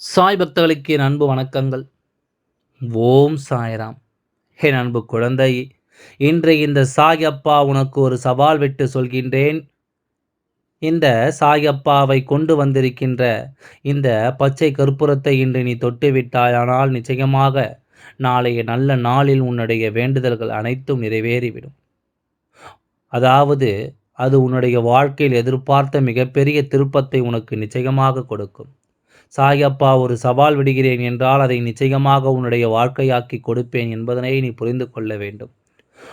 சாய் பக்தர்களுக்கு என் அன்பு வணக்கங்கள். ஓம் சாய்ராம். என் அன்பு குழந்தை இன்று இந்த சாயப்பா உனக்கு ஒரு சவால் விட்டு சொல்கின்றேன். இந்த சாயப்பாவை கொண்டு வந்திருக்கின்ற இந்த பச்சை கற்பூரத்தை இன்று நீ தொட்டு விட்டாயானால் நிச்சயமாக நாளைய நல்ல நாளில் உன்னுடைய வேண்டுதல்கள் அனைத்தும் நிறைவேறிவிடும். அதாவது அது உன்னுடைய வாழ்க்கையில் எதிர்பார்த்த மிகப்பெரிய திருப்பத்தை உனக்கு நிச்சயமாக கொடுக்கும். சாயப்பா ஒரு சவால் விடுகிறேன் என்றால் அதை நிச்சயமாக உன்னுடைய வாழ்க்கையாக்கி கொடுப்பேன் என்பதனை நீ புரிந்து கொள்ள வேண்டும்.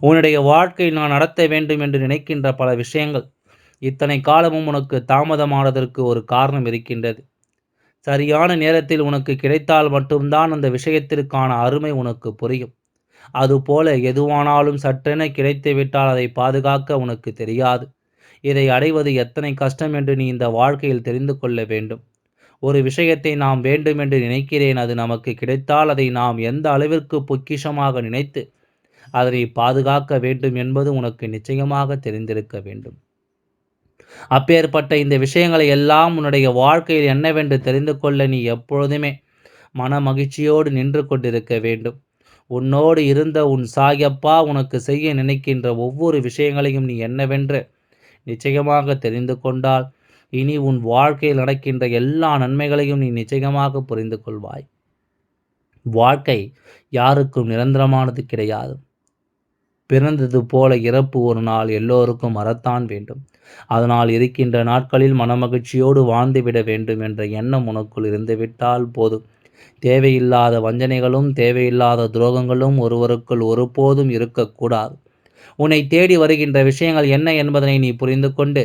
உன்னுடைய வாழ்க்கை நான் நடத்த வேண்டும் என்று நினைக்கின்ற பல விஷயங்கள் இத்தனை காலமும் உனக்கு தாமதமானதற்கு ஒரு காரணம் இருக்கின்றது. சரியான நேரத்தில் உனக்கு கிடைத்தால் மட்டும்தான் அந்த விஷயத்திற்கான அருமை உனக்கு புரியும். அதுபோல எதுவானாலும் சற்றென கிடைத்துவிட்டால் அதை பாதுகாக்க உனக்கு தெரியாது. இதை அடைவது எத்தனை கஷ்டம் என்று நீ இந்த வாழ்க்கையில் தெரிந்து கொள்ள வேண்டும். ஒரு விஷயத்தை நாம் வேண்டுமென்று நினைக்கிறேன். அது நமக்கு கிடைத்தால் அதை நாம் எந்த அளவிற்கு பொக்கிஷமாக நினைத்து அதனை பாதுகாக்க வேண்டும் என்பது உனக்கு நிச்சயமாக தெரிந்திருக்க வேண்டும். அப்பேற்பட்ட இந்த விஷயங்களை எல்லாம் உன்னுடைய வாழ்க்கையில் என்னவென்று தெரிந்து கொள்ள நீ எப்பொழுதுமே மன மகிழ்ச்சியோடு நின்று கொண்டிருக்க வேண்டும். உன்னோடு இருந்த உன் சாயப்பா உனக்கு செய்ய நினைக்கின்ற ஒவ்வொரு விஷயங்களையும் நீ என்னவென்று நிச்சயமாக தெரிந்து கொண்டால் இனி உன் வாழ்க்கையில் நடக்கின்ற எல்லா நன்மைகளையும் நீ நிச்சயமாக புரிந்து கொள்வாய் வாழ்க்கை யாருக்கும் நிரந்தரமானது கிடையாது. பிறந்தது போல இறப்பு ஒரு நாள் எல்லோருக்கும் வரத்தான் வேண்டும். அதனால் இருக்கின்ற நாட்களில் மனமகிழ்ச்சியோடு வாழ்ந்துவிட வேண்டும் என்ற எண்ணம் உனக்குள் இருந்துவிட்டால் போதும். தேவையில்லாத வஞ்சனைகளும் தேவையில்லாத துரோகங்களும் ஒருவருக்குள் ஒருபோதும் இருக்கக்கூடாது. உன்னை தேடி வருகின்ற விஷயங்கள் என்ன என்பதனை நீ புரிந்து கொண்டு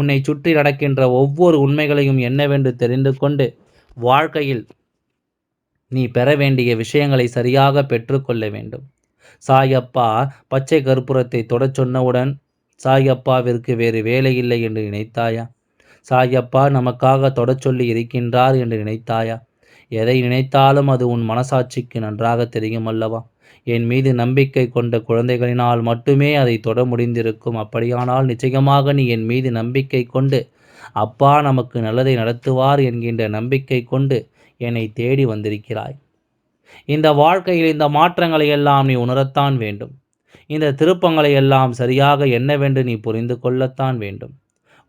உன்னை சுற்றி நடக்கின்ற ஒவ்வொரு உண்மைகளையும் என்னவென்று தெரிந்து கொண்டு வாழ்க்கையில் நீ பெற வேண்டிய விஷயங்களை சரியாக பெற்றுக்கொள்ள வேண்டும். சாயப்பா பச்சை கற்பூரத்தை தொடச் சொன்னவுடன் சாயப்பாவிற்கு வேறு வேலை இல்லை என்று நினைத்தாயா? சாயப்பா நமக்காக தொடச் சொல்லி இருக்கின்றார் என்று நினைத்தாயா? எதை நினைத்தாலும் அது உன் மனசாட்சிக்கு நன்றாக தெரியும் அல்லவா? என் மீது நம்பிக்கை கொண்ட குழந்தைகளினால் மட்டுமே அதை தொட முடிந்திருக்கும். அப்படியானால் நிச்சயமாக நீ என் மீது நம்பிக்கை கொண்டு அப்பா நமக்கு நல்லதை நடத்துவார் என்கின்ற நம்பிக்கை கொண்டு என்னை தேடி வந்திருக்கிறாய். இந்த வாழ்க்கையில் இந்த மாற்றங்களை எல்லாம் நீ உணரத்தான் வேண்டும். இந்த திருப்பங்களை எல்லாம் சரியாக என்னவென்று நீ புரிந்து கொள்ளத்தான் வேண்டும்.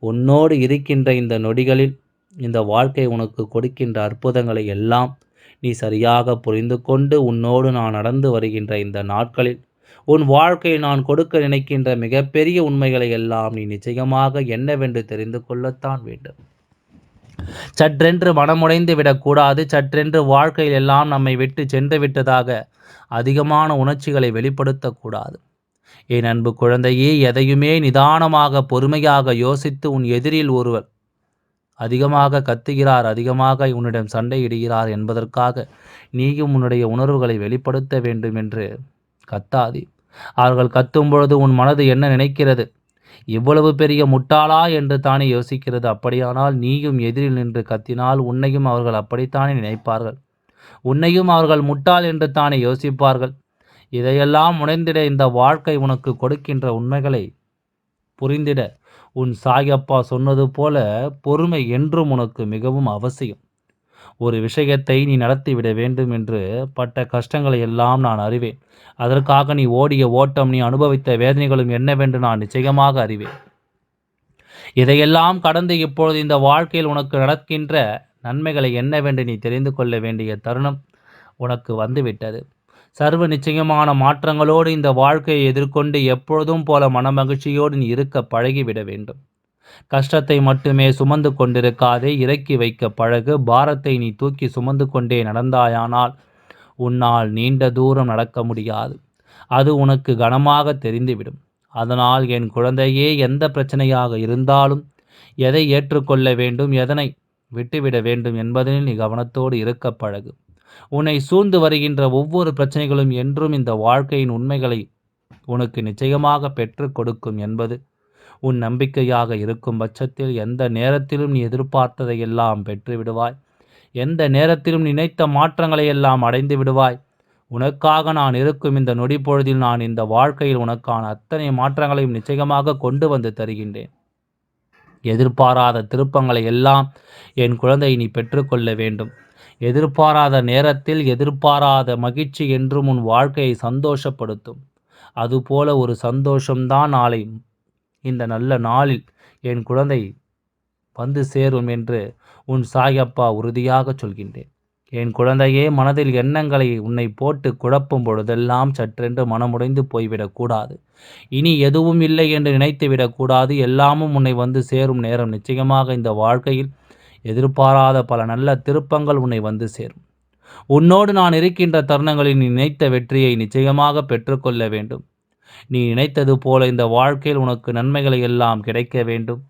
உன்னோடு இருக்கின்ற இந்த நொடிகளில் இந்த வாழ்க்கை உனக்கு கொடுக்கின்ற அற்புதங்களை எல்லாம் நீ சரியாக புரிந்து கொண்டு உன்னோடு நான் நடந்து வருகின்ற இந்த நாட்களில் உன் வாழ்க்கையை நான் கொடுக்க நினைக்கின்ற மிகப்பெரிய உண்மைகளை எல்லாம் நீ நிச்சயமாக என்னவென்று தெரிந்து கொள்ளத்தான் வேண்டும். சற்றென்று மனமுடைந்து விடக்கூடாது. சற்றென்று வாழ்க்கையில் எல்லாம் நம்மை விட்டு சென்று விட்டதாக அதிகமான உணர்ச்சிகளை வெளிப்படுத்தக்கூடாது. என் அன்பு குழந்தையே எதையுமே நிதானமாக பொறுமையாக யோசித்து உன் எதிரில் ஒருவர் அதிகமாக கத்துகிறார் அதிகமாக உன்னிடம் சண்டையிடுகிறார் என்பதற்காக நீயும் உன்னுடைய உணர்வுகளை வெளிப்படுத்த வேண்டும் என்று கத்தாதி. அவர்கள் கத்தும் பொழுது உன் மனது என்ன நினைக்கிறது? இவ்வளவு பெரிய முட்டாளா என்று தானே யோசிக்கிறது. அப்படியானால் நீயும் எதிரில் நின்று கத்தினால் உன்னையும் அவர்கள் அப்படித்தானே நினைப்பார்கள். உன்னையும் அவர்கள் முட்டாள் என்று தானே யோசிப்பார்கள். இதையெல்லாம் உணர்ந்திட இந்த வாழ்க்கை உனக்கு கொடுக்கின்ற உண்மைகளை புரிந்திட உன் சாயப்பா சொன்னது போல பொறுமை என்றும் உனக்கு மிகவும் அவசியம். ஒரு விஷயத்தை நீ நடத்திவிட வேண்டும் என்று பட்ட கஷ்டங்களை எல்லாம் நான் அறிவேன். அதற்காக நீ ஓடிய ஓட்டம் நீ அனுபவித்த வேதனைகளும் என்னவென்று நான் நிச்சயமாக அறிவேன். இதையெல்லாம் கடந்து இப்பொழுது இந்த வாழ்க்கையில் உனக்கு நடக்கின்ற நன்மைகளை என்னவென்று நீ தெரிந்து கொள்ள வேண்டிய தருணம் உனக்கு வந்துவிட்டது. சர்வ நிச்சயமான மாற்றங்களோடு இந்த வாழ்க்கையை எதிர்கொண்டு எப்பொழுதும் போல மனமகிழ்ச்சியோடு நீ இருக்க பழகிவிட வேண்டும். கஷ்டத்தை மட்டுமே சுமந்து கொண்டிருக்காதே இறக்கி வைக்க பழகு. பாரத்தை நீ தூக்கி சுமந்து கொண்டே நடந்தாயானால் உன்னால் நீண்ட தூரம் நடக்க முடியாது. அது உனக்கு கனமாக தெரிந்துவிடும். அதனால் என் குழந்தையே எந்த பிரச்சனையாக இருந்தாலும் எதை ஏற்றுக்கொள்ள வேண்டும் எதனை விட்டுவிட வேண்டும் என்பதில் நீ கவனத்தோடு இருக்க பழகு. உன்னை சூழ்ந்து வருகின்ற ஒவ்வொரு பிரச்சனைகளும் என்றும் இந்த வாழ்க்கையின் உண்மைகளை உனக்கு நிச்சயமாக பெற்றுக் கொடுக்கும் என்பது உன் நம்பிக்கையாக இருக்கும் பட்சத்தில் எந்த நேரத்திலும் நீ எதிர்பார்த்ததை எல்லாம் பெற்று விடுவாய். எந்த நேரத்திலும் நினைத்த மாற்றங்களை எல்லாம் அடைந்து விடுவாய். உனக்காக நான் இருக்கும் இந்த நொடி பொழுதில் நான் இந்த வாழ்க்கையில் உனக்கான அத்தனை மாற்றங்களையும் நிச்சயமாக கொண்டு வந்து தருகின்றேன். எதிர்பாராத திருப்பங்களை எல்லாம் என் குழந்தை நீ பெற்றுக்கொள்ள வேண்டும். எதிர்பாராத நேரத்தில் எதிர்பாராத மகிழ்ச்சி என்றும் உன் வாழ்க்கையை சந்தோஷப்படுத்தும். அதுபோல ஒரு சந்தோஷம்தான் நாளை இந்த நல்ல நாளில் என் குழந்தை வந்து சேரும் என்று உன் சாயப்பா உறுதியாக சொல்கின்றேன். என் குழந்தையே மனதில் எண்ணங்களை உன்னை போட்டு குழப்பும் பொழுதெல்லாம் சற்றென்று மனமுடைந்து போய்விடக்கூடாது இனி எதுவும் இல்லை என்று நினைத்துவிடக்கூடாது எல்லாமும் உன்னை வந்து சேரும் நேரம் நிச்சயமாக இந்த வாழ்க்கையில் எதிர்பாராத பல நல்ல திருப்பங்கள் உன்னை வந்து சேரும். உன்னோடு நான் இருக்கின்ற தருணங்களில் நீ நினைத்த வெற்றியை நிச்சயமாக பெற்றுக்கொள்ள வேண்டும். நீ நினைத்தது போல இந்த வாழ்க்கையில் உனக்கு நன்மைகளை எல்லாம் கிடைக்க வேண்டும்.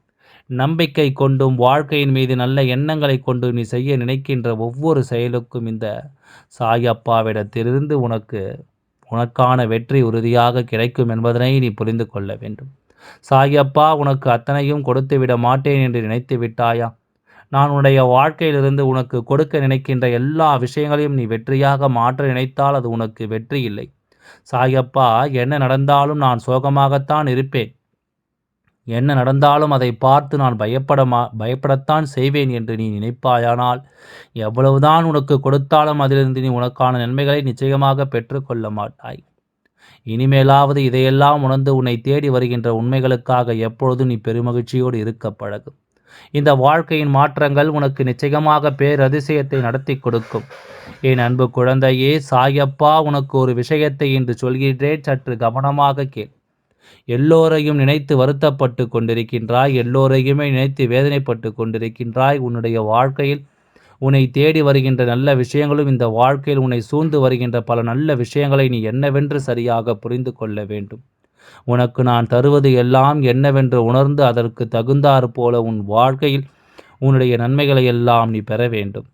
நம்பிக்கை கொண்டும் வாழ்க்கையின் மீது நல்ல எண்ணங்களை கொண்டும் நீ செய்ய நினைக்கின்ற ஒவ்வொரு செயலுக்கும் இந்த சாயப்பாவிடத்திலிருந்து உனக்கு உனக்கான வெற்றி உறுதியாக கிடைக்கும் என்பதனை நீ புரிந்து கொள்ள வேண்டும். சாயப்பா உனக்கு அத்தனையும் கொடுத்து விட மாட்டேன் என்று நினைத்து விட்டாயா நான் உன்னுடைய வாழ்க்கையிலிருந்து உனக்கு கொடுக்க நினைக்கின்ற எல்லா விஷயங்களையும் நீ வெற்றியாக மாற்ற நினைத்தால் அது உனக்கு வெற்றி இல்லை. சாயப்பா என்ன நடந்தாலும் நான் சோகமாகத்தான் இருப்பேன். என்ன நடந்தாலும் அதை பார்த்து நான் பயப்படமா பயப்படத்தான் செய்வேன் என்று நீ நினைப்பாயானால் எவ்வளவுதான் உனக்கு கொடுத்தாலும் அதிலிருந்து நீ உனக்கான நன்மைகளை நிச்சயமாக பெற்றுக்கொள்ள மாட்டாய். இனிமேலாவது இதையெல்லாம் உணர்ந்து உன்னை தேடி வருகின்ற உண்மைகளுக்காக எப்பொழுதும் நீ பெருமகிழ்ச்சியோடு இருக்க பழகும் இந்த வாழ்க்கையின் மாற்றங்கள் உனக்கு நிச்சயமாக பேரதிசயத்தை நடத்தி கொடுக்கும். என் அன்பு குழந்தையே சாயப்பா உனக்கு ஒரு விஷயத்தை இன்று சொல்கின்றேன். சற்று கவனமாக கேள். எல்லோரையும் நினைத்து வருத்தப்பட்டு கொண்டிருக்கின்றாய். எல்லோரையுமே நினைத்து வேதனைப்பட்டு கொண்டிருக்கின்றாய். உன்னுடைய வாழ்க்கையில் உன்னை தேடி வருகின்ற நல்ல விஷயங்களும் இந்த வாழ்க்கையில் உன்னை சூழ்ந்து வருகின்ற பல நல்ல விஷயங்களை நீ என்னவென்று சரியாக புரிந்து கொள்ள வேண்டும். உனக்கு நான் தருவது எல்லாம் என்னவென்று உணர்ந்து அதற்கு தகுந்தாறு போல உன் வாழ்க்கையில் உன்னுடைய நன்மைகளை எல்லாம் நீ பெற வேண்டும்.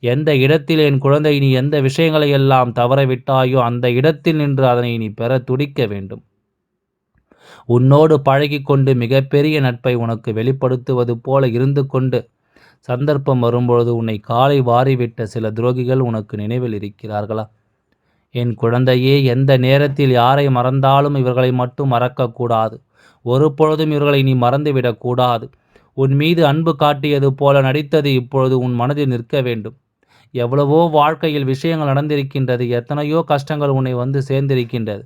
எந்த இடத்தில் என் குழந்தை நீ எந்த விஷயங்களை எல்லாம் தவறவிட்டாயோ அந்த இடத்தில் நின்று அதனை நீ பெற துடிக்க வேண்டும். உன்னோடு பழகி கொண்டு மிகப்பெரிய நட்பை உனக்கு வெளிப்படுத்துவது போல இருந்து கொண்டு சந்தர்ப்பம் வரும்பொழுது உன்னை காலை வாரிவிட்ட சில துரோகிகள் உனக்கு நினைவில் இருக்கிறார்களா? என் குழந்தையே எந்த நேரத்தில் யாரை மறந்தாலும் இவர்களை மட்டும் மறக்கக்கூடாது. ஒரு பொழுதும் இவர்களை நீ மறந்துவிடக்கூடாது உன் மீது அன்பு காட்டியது போல நடித்தது இப்பொழுது உன் மனதில் நிற்க வேண்டும். எவ்வளவோ வாழ்க்கையில் விஷயங்கள் நடந்திருக்கின்றது எத்தனையோ கஷ்டங்கள் உன்னை வந்து சேர்ந்திருக்கின்றது.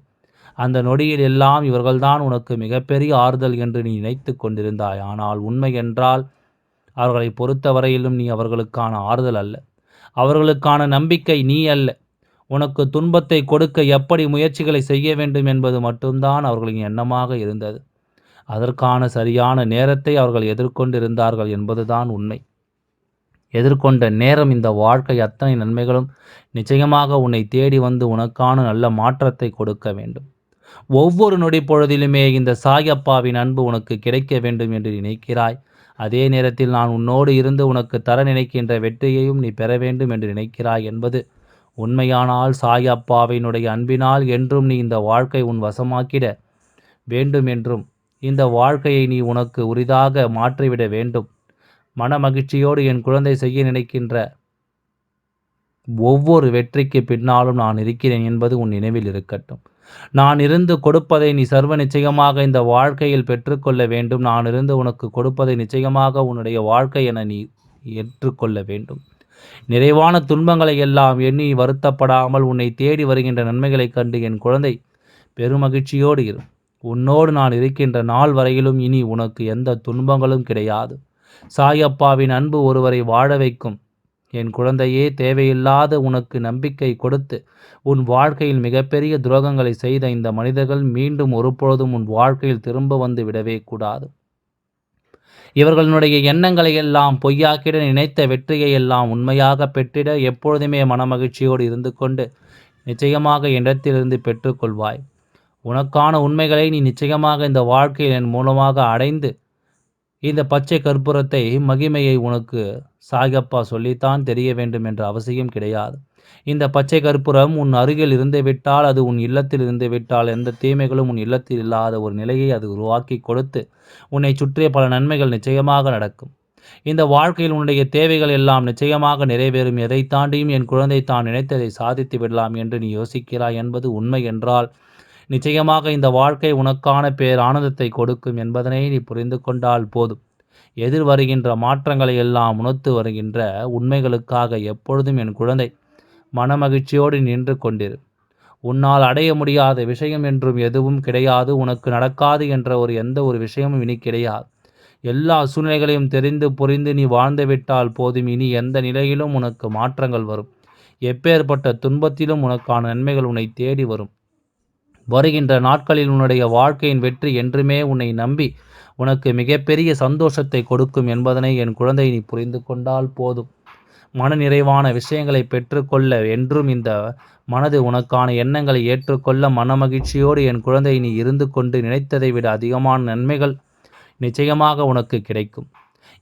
அந்த நொடியில் எல்லாம் இவர்கள்தான் உனக்கு மிகப்பெரிய ஆறுதல் என்று நீ நினைத்து கொண்டிருந்தாய். ஆனால் உண்மை என்றால் அவர்களை பொறுத்தவரையிலும் நீ அவர்களுக்கான ஆறுதல் அல்ல. அவர்களுக்கான நம்பிக்கை நீ அல்ல. உனக்கு துன்பத்தை கொடுக்க எப்படி முயற்சிகளை செய்ய வேண்டும் என்பது மட்டும்தான் அவர்களின் எண்ணமாக இருந்தது. அதற்கான சரியான நேரத்தை அவர்கள் எதிர்கொண்டிருந்தார்கள் என்பதுதான் உண்மை. எதிர்கொண்ட நேரம் இந்த வாழ்க்கை அத்தனை நன்மைகளும் நிச்சயமாக உன்னை தேடி வந்து உனக்கான நல்ல மாற்றத்தை கொடுக்க வேண்டும். ஒவ்வொரு நொடி பொழுதிலுமே இந்த சாயப்பாவின் அன்பு உனக்கு கிடைக்க வேண்டும் என்று நினைக்கிறாய். அதே நேரத்தில் நான் உன்னோடு இருந்து உனக்கு தர நினைக்கின்ற வெற்றியையும் நீ பெற வேண்டும் என்று நினைக்கிறாய் என்பது உண்மையானால் சாயப்பாவினுடைய அன்பினால் என்றும் நீ இந்த வாழ்க்கை உன் வசமாக்கிட வேண்டும் என்றும். இந்த வாழ்க்கையை நீ உனக்கு உரிதாக மாற்றிவிட வேண்டும். மன மகிழ்ச்சியோடு என் குழந்தை செய்ய நினைக்கின்ற ஒவ்வொரு வெற்றிக்கு பின்னாலும் நான் இருக்கிறேன் என்பது உன் நினைவில் இருக்கட்டும். நான் இருந்து கொடுப்பதை நீ சர்வ நிச்சயமாக இந்த வாழ்க்கையில் பெற்றுக்கொள்ள வேண்டும். நான் இருந்து உனக்கு கொடுப்பதை நிச்சயமாக உன்னுடைய வாழ்க்கை என நீ ஏற்றுக்கொள்ள வேண்டும். நிறைவான துன்பங்களை எல்லாம் எண்ணி வருத்தப்படாமல் உன்னை தேடி வருகின்ற நன்மைகளைக் கண்டு என் குழந்தை பெருமகிழ்ச்சியோடு இரு. உன்னோடு நான் இருக்கின்ற நாள் வரையிலும் இனி உனக்கு எந்த துன்பங்களும் கிடையாது. சாயப்பாவின் அன்பு ஒருவரை வாழ வைக்கும். என் குழந்தையே தேவையில்லாத உனக்கு நம்பிக்கை கொடுத்து உன் வாழ்க்கையில் மிகப்பெரிய துரோகங்களை செய்த இந்த மனிதர்கள் மீண்டும் ஒருபொழுதும் உன் வாழ்க்கையில் திரும்ப வந்து விடவே கூடாது. இவர்களுடைய எண்ணங்களை எல்லாம் பொய்யாக்கிட நினைத்த வெற்றியை எல்லாம் உண்மையாக பெற்றிட எப்பொழுதுமே மனமகிழ்ச்சியோடு இருந்து கொண்டு நிச்சயமாக இடத்திலிருந்து பெற்றுக்கொள்வாய். உனக்கான உண்மைகளை நீ நிச்சயமாக இந்த வாழ்க்கையில் என் மூலமாக அடைந்து இந்த பச்சை கற்பூரத்தை மகிமையை உனக்கு சாகப்பா சொல்லித்தான் தெரிய வேண்டும் என்ற அவசியம் கிடையாது. இந்த பச்சை கற்பூரம் உன் அருகில் இருந்து விட்டால் அது உன் இல்லத்தில் இருந்து விட்டால் எந்த தீமைகளும் உன் இல்லத்தில் இல்லாத ஒரு நிலையை அது உருவாக்கி கொடுத்து உன்னை சுற்றிய பல நன்மைகள் நிச்சயமாக நடக்கும். இந்த வாழ்க்கையில் உன்னுடைய தேவைகள் எல்லாம் நிச்சயமாக நிறைவேறும். எதை தாண்டியும் என் குழந்தை தான் நினைத்ததை சாதித்து விடலாம் என்று நீ யோசிக்கிறாய் என்பது உண்மை என்றால் நிச்சயமாக இந்த வாழ்க்கை உனக்கான பேர் ஆனந்தத்தை கொடுக்கும் என்பதனை நீ புரிந்து கொண்டால் போதும். எதிர் வருகின்ற மாற்றங்களை எல்லாம் உணர்த்து வருகின்ற உண்மைகளுக்காக எப்பொழுதும் என் குழந்தை மனமகிழ்ச்சியோடு நின்று கொண்டிரு. உன்னால் அடைய முடியாத விஷயம் என்றும் எதுவும் கிடையாது. உனக்கு நடக்காது என்ற ஒரு எந்த ஒரு விஷயமும் இனி கிடையாது. எல்லா சூழ்நிலைகளையும் தெரிந்து புரிந்து நீ வாழ்ந்துவிட்டால் போதும். இனி எந்த நிலையிலும் உனக்கு மாற்றங்கள் வரும். எப்பேற்பட்ட துன்பத்திலும் உனக்கான நன்மைகள் உன்னை தேடி வரும். வருகின்ற நாட்களில் உன்னுடைய வாழ்க்கையின் வெற்றி என்றுமே உன்னை நம்பி உனக்கு மிகப்பெரிய சந்தோஷத்தை கொடுக்கும் என்பதனை என் குழந்தை நீ புரிந்து கொண்டால் போதும். மன நிறைவான விஷயங்களை பெற்றுக்கொள்ள என்றும் இந்த மனது உனக்கான எண்ணங்களை ஏற்றுக்கொள்ள மனமகிழ்ச்சியோடு என் குழந்தை நீ இருந்து கொண்டு நினைத்ததை விட அதிகமான நன்மைகள் நிச்சயமாக உனக்கு கிடைக்கும்.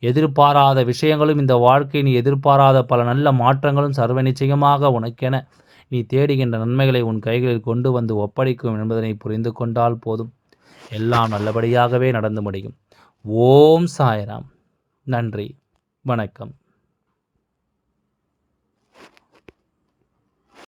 எதிர்பாராத விஷயங்களும் இந்த வாழ்க்கை நீ எதிர்பாராத பல நல்ல மாற்றங்களும் சர்வ நிச்சயமாக உனக்கென நீ தேடுகின்ற நன்மைகளை உன் கைகளில் கொண்டு வந்து ஒப்படைக்கும் என்பதனை புரிந்து கொண்டால் போதும். எல்லாம் நல்லபடியாகவே நடந்து முடியும். ஓம் சாய்ராம். நன்றி. வணக்கம்.